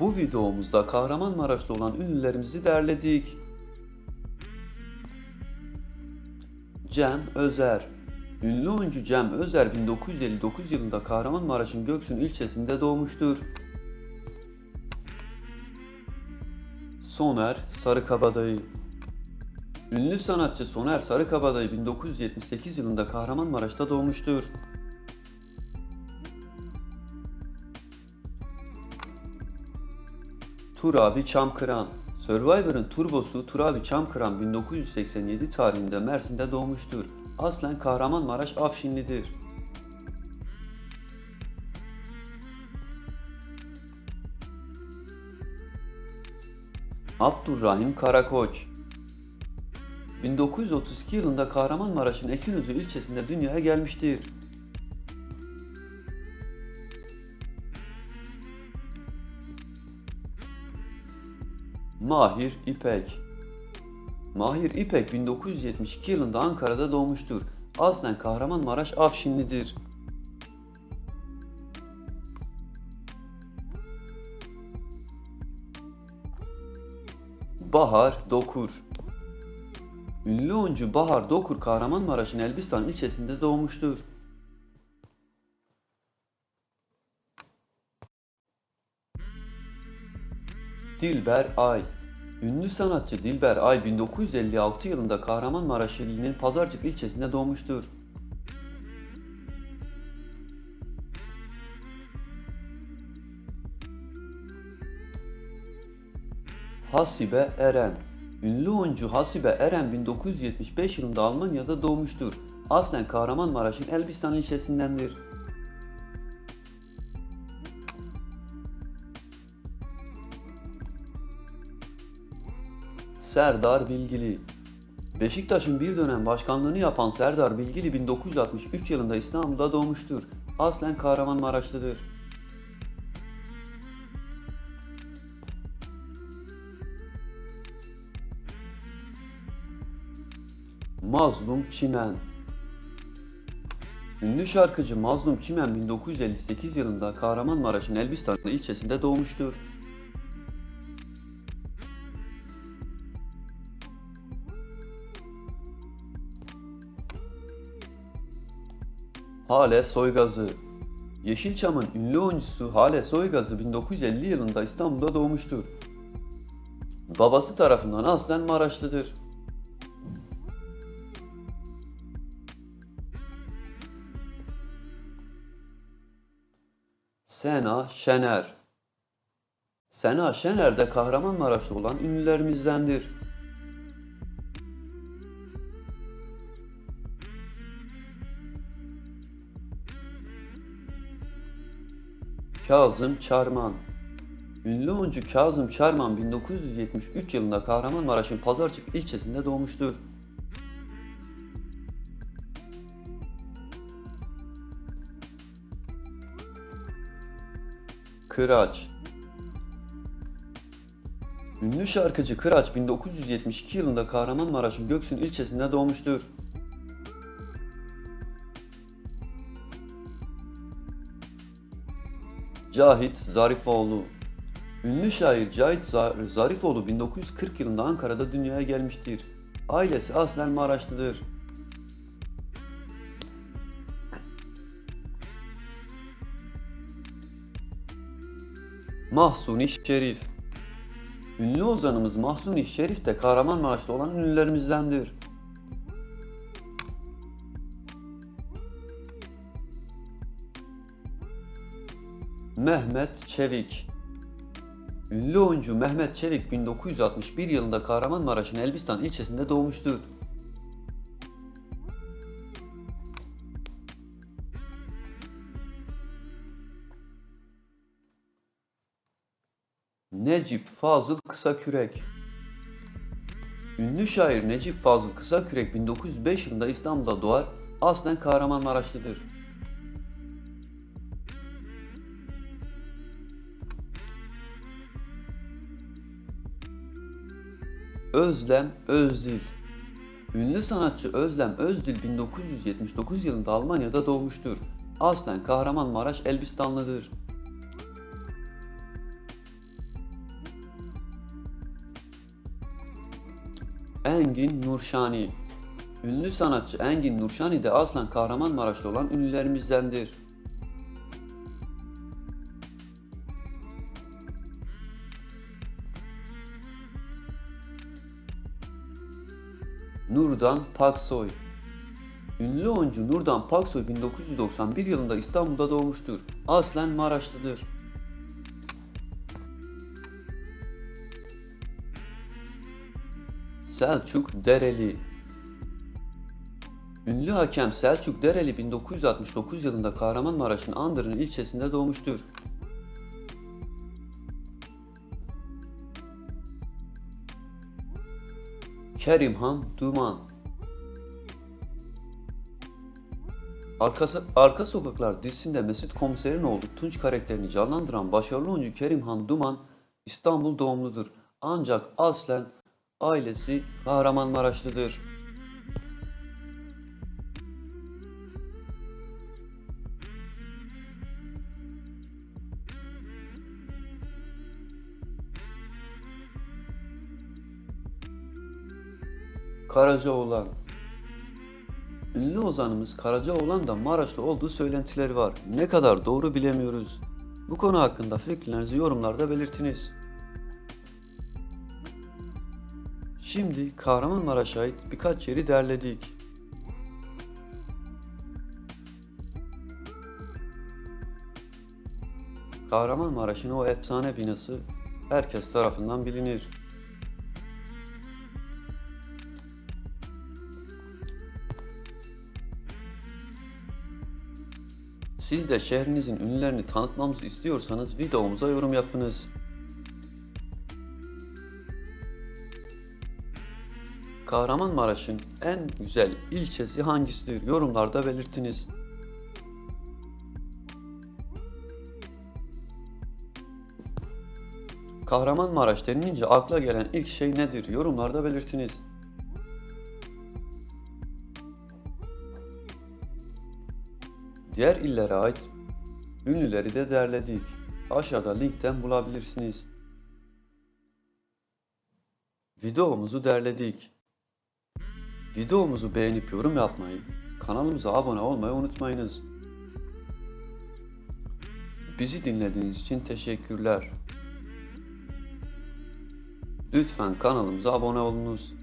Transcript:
Bu videomuzda Kahramanmaraş'ta olan ünlülerimizi derledik. Cem Özer Ünlü oyuncu Cem Özer 1959 yılında Kahramanmaraş'ın Göksun ilçesinde doğmuştur. Soner Sarıkabadayı Ünlü sanatçı Soner Sarıkabadayı 1978 yılında Kahramanmaraş'ta doğmuştur. Turabi Çamkıran Survivor'ın turbosu Turabi Çamkıran 1987 tarihinde Mersin'de doğmuştur. Aslen Kahramanmaraş Afşinlidir. Abdurrahim Karakoç 1932 yılında Kahramanmaraş'ın Ekinözü ilçesinde dünyaya gelmiştir. Mahir İpek Mahir İpek 1972 yılında Ankara'da doğmuştur. Aslen Kahramanmaraş Afşinlidir. Bahar Dokur Ünlü oyuncu Bahar Dokur Kahramanmaraş'ın Elbistan ilçesinde doğmuştur. Dilber Ay Ünlü sanatçı Dilber Ay 1956 yılında Kahramanmaraş ilinin Pazarcık ilçesinde doğmuştur. Hasibe Eren Ünlü oyuncu Hasibe Eren 1975 yılında Almanya'da doğmuştur. Aslen Kahramanmaraş'ın Elbistan ilçesindendir. Serdar Bilgili Beşiktaş'ın bir dönem başkanlığını yapan Serdar Bilgili 1963 yılında İstanbul'da doğmuştur. Aslen Kahramanmaraşlıdır. Mazlum Çimen Ünlü şarkıcı Mazlum Çimen 1958 yılında Kahramanmaraş'ın Elbistan ilçesinde doğmuştur. Hale Soygazı Yeşilçam'ın ünlü oyuncusu Hale Soygazı 1950 yılında İstanbul'da doğmuştur. Babası tarafından aslen Maraşlıdır. Sena Şener Sena Şener de Kahramanmaraş'ta olan ünlülerimizdendir. Kazım Çarman Ünlü oyuncu Kazım Çarman 1973 yılında Kahramanmaraş'ın Pazarcık ilçesinde doğmuştur. Kıraç Ünlü şarkıcı Kıraç 1972 yılında Kahramanmaraş'ın Göksun ilçesinde doğmuştur. Cahit Zarifoğlu Ünlü şair Cahit Za- Zarifoğlu 1940 yılında Ankara'da dünyaya gelmiştir. Ailesi aslen Maraşlıdır. Mahsuni Şerif Ünlü ozanımız Mahsuni Şerif de Kahramanmaraş'ta olan ünlülerimizdendir. Mehmet Çevik Ünlü oyuncu Mehmet Çevik 1961 yılında Kahramanmaraş'ın Elbistan ilçesinde doğmuştur. Necip Fazıl Kısakürek Ünlü şair Necip Fazıl Kısakürek 1905 yılında İstanbul'da doğar, aslen Kahramanmaraşlıdır. Özlem Özdil. Ünlü sanatçı Özlem Özdil 1979 yılında Almanya'da doğmuştur. Aslen Kahramanmaraş Elbistanlıdır. Engin Nurşani Ünlü sanatçı Engin Nurşani de aslen Kahramanmaraşlı olan ünlülerimizdendir. Nurdan Paksoy Ünlü oyuncu Nurdan Paksoy 1991 yılında İstanbul'da doğmuştur. Aslen Maraşlıdır. Selçuk Dereli Ünlü hakem Selçuk Dereli 1969 yılında Kahramanmaraş'ın Andırın ilçesinde doğmuştur. Kerimhan Duman Arka, Arka Sokaklar dizisinde Mesut Komiser'in oğlu Tunç karakterini canlandıran başarılı oyuncu Kerimhan Duman İstanbul doğumludur. Ancak aslen ailesi Kahramanmaraşlıdır. Karacaoğlan Ünlü ozanımız Karacaoğlan da Maraşlı olduğu söylentileri var. Ne kadar doğru bilemiyoruz. Bu konu hakkında fikirlerinizi yorumlarda belirtiniz. Şimdi Kahramanmaraş'a ait birkaç yeri derledik. Kahramanmaraş'ın o efsane binası herkes tarafından bilinir. Siz de şehrinizin ünlülerini tanıtmamızı istiyorsanız videomuza yorum yapınız. Kahramanmaraş'ın en güzel ilçesi hangisidir? Yorumlarda belirtiniz. Kahramanmaraş denilince akla gelen ilk şey nedir? Yorumlarda belirtiniz. Diğer illere ait ünlüleri de derledik. Aşağıda linkten bulabilirsiniz. Videomuzu derledik. Videomuzu beğenip yorum yapmayı, kanalımıza abone olmayı unutmayınız. Bizi dinlediğiniz için teşekkürler. Lütfen kanalımıza abone olunuz.